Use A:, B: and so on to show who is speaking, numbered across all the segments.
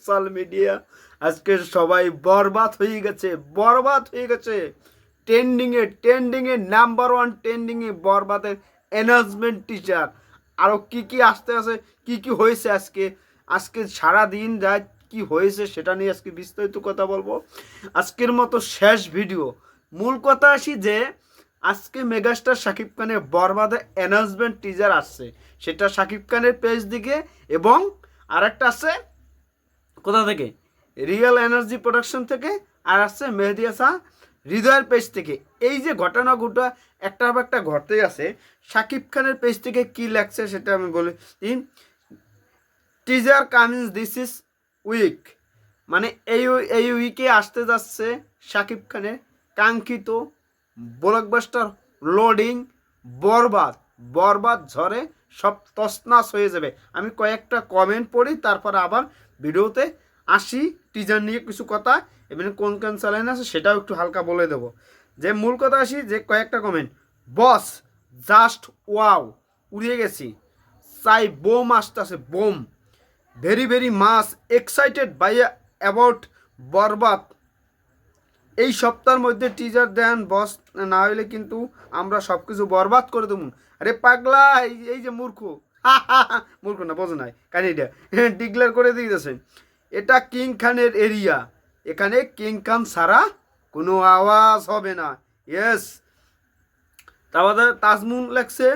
A: Social media, আজকে সবাই বরবাদ হয়ে গেছে, বরবাদ হয়ে গেছে। ট্রেন্ডিংয়ে ট্রেন্ডিংয়ে নাম্বার ওয়ান ট্রেন্ডিংয়ে বরবাদের অ্যানাউন্সমেন্ট টিচার আরও কি কি আসতে আছে, কি কি হয়েছে আজকে? আজকে সারা দিন রাত কি হয়েছে সেটা নিয়ে আজকে বিস্তারিত কথা বলব। আজকের মতো শেষ ভিডিও মূল কথা আসি যে, আজকে মেগাস্টার শাকিব খানের বরবাদে অ্যানাউন্সমেন্ট টিজার আসছে। সেটা শাকিব খানের পেজ দিকে এবং আরেকটা আছে কোথা থেকে? রিয়েল এনার্জি প্রোডাকশন থেকে আর আসছে মেহেদি হাসান হৃদয়ের পেজ থেকে। এই যে ঘটনাগুলো একটার পর একটা ঘটতে আছে শাকিব খানের পেজ থেকে কি লাগছে সেটা আমি বলি। Teaser comings this is week মানে এই এই উইকে আসতে যাচ্ছে শাকিব খানের কাঙ্ক্ষিত ব্লকবাস্টার লোডিং বরবাদ। বরবাদ ঝড়ে সব তসনাস হয়ে যাবে। আমি কয়েকটা কমেন্ট পড়ি, তারপর আবার ভিডিওতে আসি টিজার নিয়ে কিছু কথা এবং কোন কোন চ্যানেল আছে সেটাও একটু হালকা বলে দেবো। যে মূল কথা আসি, যে কয়েকটা কমেন্ট বস জাস্ট ওয়াও উড়িয়ে গেছি। চাই বোম আসতেছে, bomb. Very very much excited by about Borbaad. এই সপ্তাহের মধ্যে টিজার দেন বস না হইলে কিন্তু আমরা সব কিছু বরবাদ করে দেবো। আরে পাগলা এই যে মূর্খ। মূর্খ না, বোঝো নাই। কানিটা ডিক্লেয়ার করে দিয়েছে এটা কিং খানের এরিয়া এখানে কিং খান ছাড়া কোনো আওয়াজ হবে না। ইয়েস তারপরে তাজমুন লেখছে,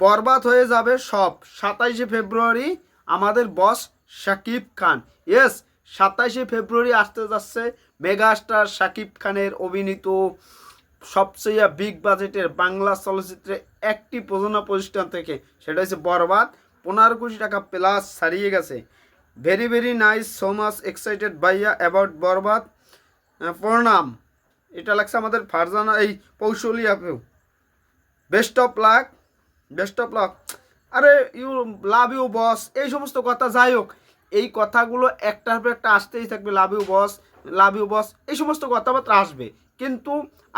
A: বরবাদ হয়ে যাবে সব। সাতাইশে ফেব্রুয়ারি আমাদের বস শাকিব খান। ইয়েস সাতাইশে ফেব্রুয়ারি আসতে যাচ্ছে মেগাস্টার শাকিব খানের অভিনীত সবচেয়ে বিগ বাজেটের বাংলা চলচ্চিত্রে একটি প্রযোজনা প্রতিষ্ঠান থেকে, সেটা হচ্ছে বরবাদ। পনেরো কোটি টাকা প্লাস ছাড়িয়ে গেছে। Very very nice so much excited বাইয়া অ্যাবাউট বরবাদ। প্রণাম। এটা লাগছে আমাদের ফারজানা, এই কৌশলী best of luck best of luck আরে ইউ লাভ ইউ বস এই সমস্ত কথা যাই হোক, এই কথাগুলো একটার পর একটা আসতেই থাকবে লাভ you boss love you boss এই সমস্ত কথাবার্তা আসবে। কিন্তু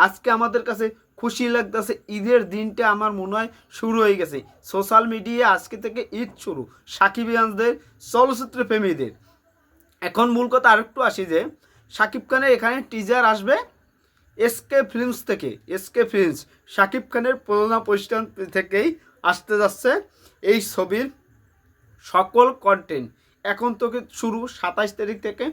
A: আজকে আমাদের কাছে খুশি লাগতেছে, ঈদের দিনটা আমার মনে হয় শুরু হয়ে গেছে। সোশ্যাল মিডিয়া আজকে থেকে ঈদ শুরু। সাকিবিয়ানদের চলচ্চিত্র প্রেমীদের। এখন মূল কথা আরেকটু আসি যে, সাকিব খানের এখানে টিজার আসবে এসকে ফিল্মস থেকে। এসকে ফিল্মস শাকিব খানের প্রযোজনা প্রতিষ্ঠান থেকেই আসতে যাচ্ছে এই ছবির সকল কন্টেন্ট এখন তোকে শুরু সাতাইশ তারিখ থেকে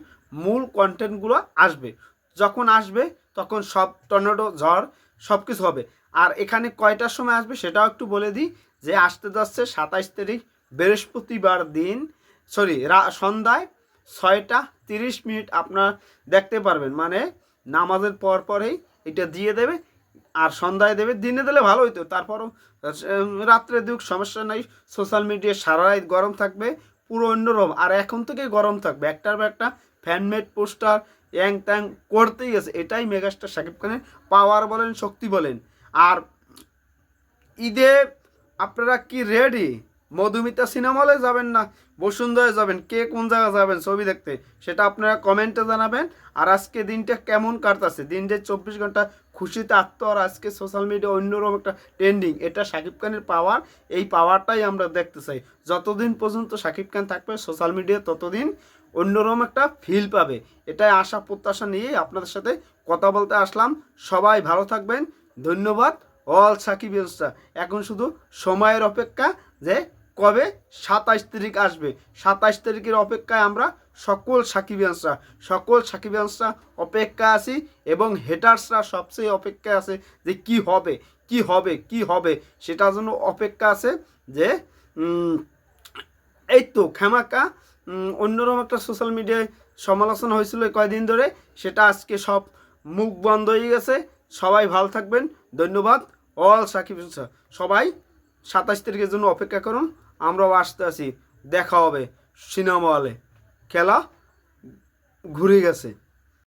A: মূল কন্টেন্টগুলো আসবে। যখন আসবে, তখন সব টর্নেডো, ঝড় সব কিছু হবে। আর এখানে কয়টার সময় আসবে সেটাও একটু বলে দিই, যে আসতে যাচ্ছে সাতাইশ তারিখ, বৃহস্পতিবার দিন সরি সন্ধ্যায় ছয়টা তিরিশ মিনিট আপনার দেখতে পারবেন। মানে নামাজের পর পরেই এটা দিয়ে দেবে, আর সন্ধ্যায় দেবে, দিনে দিলে ভালো হইতো। তারপরও রাত্রে দুঃখ সমস্যা নাই সোশ্যাল মিডিয়া সারা রাত গরম থাকবে পুরো অন্যরকম। আর এখন থেকে গরম থাকবে। একটার পর একটা ফ্যানমেড পোস্টার ট্যাং ট্যাং করতেই গেছে এটাই মেগাস্টার শাকিব খানের পাওয়ার বলেন, শক্তি বলেন। আর ঈদে আপনারা কি রেডি মধুমিতা সিনেমা হলে যাবেন না, বসুন্ধরায় যাবেন, কে কোন জায়গায় যাবেন ছবি দেখতে সেটা আপনারা কমেন্টে জানাবেন। আর আজকে দিনটা কেমন কাটতেছে? দিনটা চব্বিশ ঘণ্টা খুশিতে আত্ম, আর আজকে সোশ্যাল মিডিয়া অন্যরকম একটা ট্রেন্ডিং এটা শাকিব খানের পাওয়ার এই পাওয়ারটাই আমরা দেখতে চাই। যতদিন পর্যন্ত শাকিব খান থাকবে সোশ্যাল মিডিয়া ততদিন অন্যরকম একটা ফিল পাবে। এটাই আশা, প্রত্যাশা নিয়েই আপনাদের সাথে কথা বলতে আসলাম। সবাই ভালো থাকবেন। ধন্যবাদ অল সাকিব এখন শুধু সময়ের অপেক্ষা যে কবে? সাতাইশ তারিখ আসবে। সাতাইশ তারিখের অপেক্ষায় আমরা সকল সাকিবিয়ান্সরা সকল সাকিবিয়ান্সরা অপেক্ষা আছি এবং হেটার্সরা সবচেয়ে অপেক্ষা আছে যে কি হবে কি হবে কি হবে সেটার জন্য অপেক্ষা আছে যে এই তো খেমাকা অন্যরকম একটা সোশ্যাল মিডিয়ায় সমালোচনা হয়েছিল কয়দিন ধরে। সেটা আজকে সব মুখ বন্ধ হয়ে গেছে। সবাই ভালো থাকবেন। ধন্যবাদ। অল সাকিব সবাই সাতাশ তারিখের জন্য অপেক্ষা করুন। আমরাও আসতে আছি। দেখা হবে সিনেমা হলে। খেলা ঘুরে গেছে।